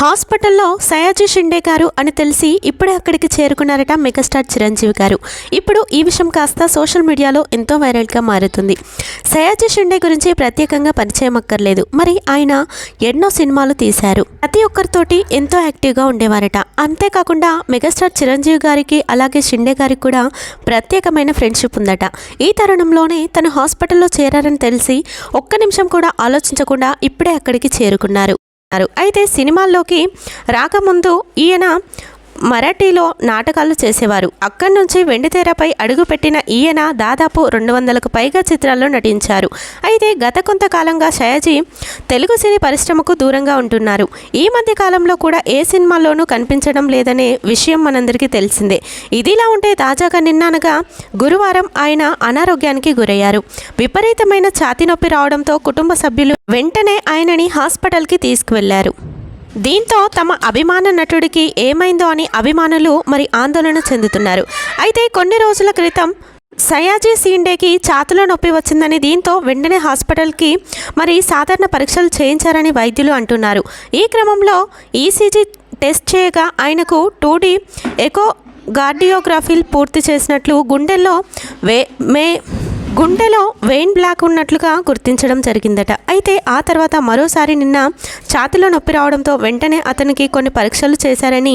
హాస్పిటల్లో సయాజీ షిండే గారు అని తెలిసి ఇప్పుడే అక్కడికి చేరుకున్నారట మెగాస్టార్ చిరంజీవి గారు. ఇప్పుడు ఈ విషయం కాస్త సోషల్ మీడియాలో ఎంతో వైరల్గా మారుతుంది. సయాజీ షిండే గురించి ప్రత్యేకంగా పరిచయం అక్కర్లేదు. మరి ఆయన ఎన్నో సినిమాలు తీశారు. ప్రతి ఒక్కరితోటి ఎంతో యాక్టివ్గా ఉండేవారట. అంతేకాకుండా మెగాస్టార్ చిరంజీవి గారికి అలాగే షిండే గారికి కూడా ప్రత్యేకమైన ఫ్రెండ్షిప్ ఉందట. ఈ తరుణంలోనే తను హాస్పిటల్లో చేరారని తెలిసి ఒక్క నిమిషం కూడా ఆలోచించకుండా ఇప్పుడే అక్కడికి చేరుకున్నారు. అయితే సినిమాల్లోకి రాకముందు ఈయన మరాఠీలో నాటకాలు చేసేవారు. అక్కడి నుంచి వెండితెరపై అడుగుపెట్టిన ఈయన దాదాపు రెండు వందలకు పైగా చిత్రాల్లో నటించారు. అయితే గత కొంతకాలంగా షయాజీ తెలుగు సినీ పరిశ్రమకు దూరంగా ఉంటున్నారు. ఈ మధ్య కాలంలో కూడా ఏ సినిమాల్లోనూ కనిపించడం లేదనే విషయం మనందరికీ తెలిసిందే. ఇదిలా ఉంటే తాజాగా నిన్ననగా గురువారం ఆయన అనారోగ్యానికి గురయ్యారు. విపరీతమైన ఛాతీ నొప్పి రావడంతో కుటుంబ సభ్యులు వెంటనే ఆయనని హాస్పిటల్కి తీసుకువెళ్ళారు. దీంతో తమ అభిమాన నటుడికి ఏమైందో అని అభిమానులు మరి ఆందోళన చెందుతున్నారు. అయితే కొన్ని రోజుల క్రితం సయాజీ సీండేకి ఛాతిలో నొప్పి వచ్చిందని దీంతో వెంటనే హాస్పిటల్కి మరి సాధారణ పరీక్షలు చేయించారని వైద్యులు అంటున్నారు. ఈ క్రమంలో ఈసీజీ టెస్ట్ చేయగా ఆయనకు టూడీ ఎకో గార్డియోగ్రఫీలు పూర్తి చేసినట్లు గుండెల్లో వే మే గుండెలో వెయిన్ బ్లాక్ ఉన్నట్లుగా గుర్తించడం జరిగిందట. అయితే ఆ తర్వాత మరోసారి నిన్న ఛాతిలో నొప్పి రావడంతో వెంటనే అతనికి కొన్ని పరీక్షలు చేశారని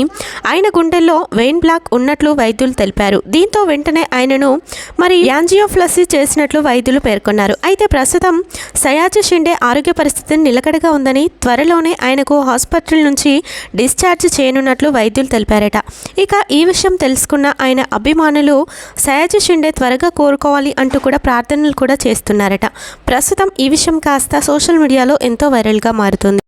ఆయన గుండెల్లో వెయిన్ బ్లాక్ ఉన్నట్లు వైద్యులు తెలిపారు. దీంతో వెంటనే ఆయనను మరి యాంజియోఫ్లసీ చేసినట్లు వైద్యులు పేర్కొన్నారు. అయితే ప్రస్తుతం సయాజి షిండే ఆరోగ్య పరిస్థితి నిలకడగా ఉందని త్వరలోనే ఆయనకు హాస్పిటల్ నుంచి డిశ్చార్జ్ చేయనున్నట్లు వైద్యులు తెలిపారట. ఇక ఈ విషయం తెలుసుకున్న ఆయన అభిమానులు సయాజి షిండే త్వరగా కోరుకోవాలి అంటూ కూడా ప్రార్థనలు కూడా చేస్తున్నారట. ప్రస్తుతం ఈ విషయం కాస్త సోషల్ మీడియాలో ఎంతో వైరల్గా మారుతుంది.